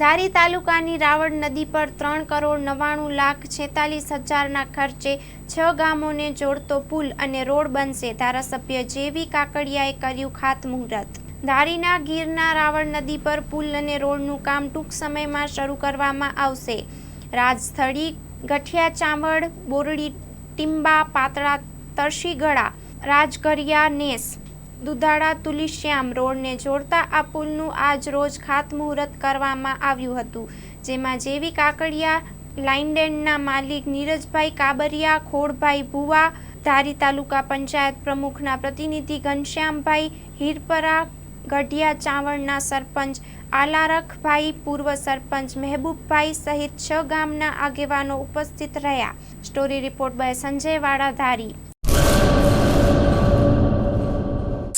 ધારી તાલુકાની રાવણ નદી પર ત્રણ કરોડ નવ્વાણું લાખ છેતાલીસ હજારના ખર્ચે છ ગામોને જોડતો પુલ અને રોડ બનશે ધારાસભ્ય જેવી કાકડિયાએ કર્યું ખાતમુહૂર્ત. ધારીના ગીરના રાવણ નદી પર પુલ અને રોડનું કામ ટૂંક સમયમાં શરૂ કરવામાં આવશે. રાજસ્થળી, ગઠિયા ચામડ બોરડી, ટીંબા, પાતળા તરશીગળા રાજગરિયા નેસ દુધાળા તુલિશ્યામ રોડને જોડતા આ પુલનું આજ રોજ ખાતમુહૂર્ત કરવામાં આવ્યું હતું, જેમાં જેવી કાકડિયા, લાઇનડેનના માલિક નીરજભાઈ કાબરિયા, ખોડભાઈ ભુવા, ધારી તાલુકા પંચાયત પ્રમુખના પ્રતિનિધિ ઘનશ્યામભાઈ હીરપરા, ગઢિયા ચાવણના સરપંચ આલારખભાઈ, પૂર્વ સરપંચ મહેબૂબભાઈ સહિત છ ગામના આગેવાનો ઉપસ્થિત રહ્યા. સ્ટોરી રિપોર્ટ બાય સંજય વાડા ધારી